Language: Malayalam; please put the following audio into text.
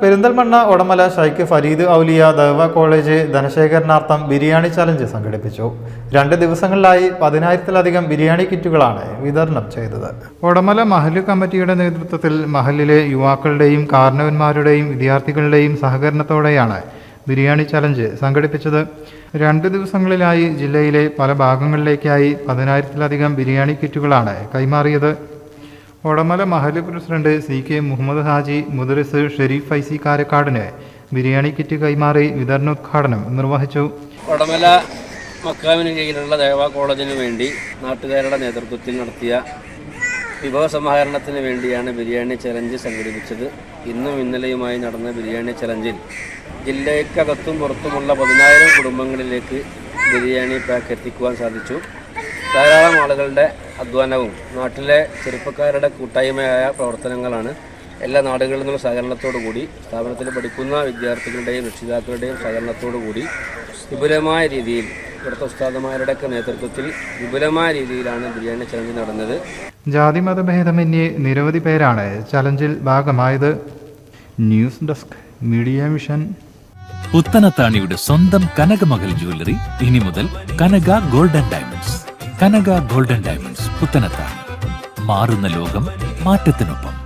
പെരിന്തൽമണ്ണ ഉടമല ഷൈഖ് ഫരീദ് ഔലിയ ദവ കോളേജ് ധനശേഖരണാർത്ഥം ബിരിയാണി ചലഞ്ച് സംഘടിപ്പിച്ചു. രണ്ട് ദിവസങ്ങളിലായി പതിനായിരത്തിലധികം ബിരിയാണി കിറ്റുകളാണ് വിതരണം ചെയ്തത്. ഉടമല മഹൽ കമ്മിറ്റിയുടെ നേതൃത്വത്തിൽ മഹലിലെ യുവാക്കളുടെയും കാരണവന്മാരുടെയും വിദ്യാർത്ഥികളുടെയും സഹകരണത്തോടെയാണ് ബിരിയാണി ചലഞ്ച് സംഘടിപ്പിച്ചത്. രണ്ട് ദിവസങ്ങളിലായി ജില്ലയിലെ പല ഭാഗങ്ങളിലേക്കായി പതിനായിരത്തിലധികം ബിരിയാണി കിറ്റുകളാണ് കൈമാറിയത്. Odamala Mahal president C K Muhammad Haji Mudras Sharif IC കാരക്കാടിന് biryani kit കൈമാറി വിതരണോദ്ഘാടനം നിർവഹിച്ചു. ഓടമല മക്കാവിന് കീഴിലുള്ള ദേവ കോളേജിന് വേണ്ടി നാട്ടുകാരുടെ നേതൃത്വത്തിൽ നടത്തിയ വിഭവ സമാഹരണത്തിന് വേണ്ടിയാണ് ബിരിയാണി ചലഞ്ച് സംഘടിപ്പിച്ചത്. ഇന്നും ഇന്നലെയുമായി നടന്ന ബിരിയാണി ചലഞ്ചിൽ ജില്ലയ്ക്കകത്തും പുറത്തുമുള്ള പതിനായിരം കുടുംബങ്ങളിലേക്ക് ബിരിയാണി പാക്ക് എത്തിക്കുവാൻ സാധിച്ചു. ധാരാളം ആളുകളുടെ അധ്വാനവും നാട്ടിലെ ചെറുപ്പക്കാരുടെ കൂട്ടായ്മയായ പ്രവർത്തനങ്ങളാണ് എല്ലാ നാടുകളിൽ നിന്നുള്ള സഹകരണത്തോടു കൂടി സ്ഥാപനത്തിൽ പഠിക്കുന്ന വിദ്യാർത്ഥികളുടെയും രക്ഷിതാക്കളുടെയും സഹകരണത്തോടു കൂടി വിപുലമായ രീതിയിൽ ഇവിടുത്തെ ഉസ്താദന്മാരുടെയൊക്കെ നേതൃത്വത്തിൽ വിപുലമായ രീതിയിലാണ് ബിരിയാണി ചലഞ്ച് നടന്നത്. ജാതി ഭേദമന്യേ നിരവധി പേരാണ് ചലഞ്ചിൽ ഭാഗമായത്. News desk media mission. പുത്തനത്താണിയുടെ സ്വന്തം കനകമകൽ ജ്വല്ലറി ഇനി മുതൽ Kanaka golden diamonds. Kanaka golden diamonds പുത്തനത്താണ് മാറുന്ന ലോകം മാറ്റത്തിനൊപ്പം.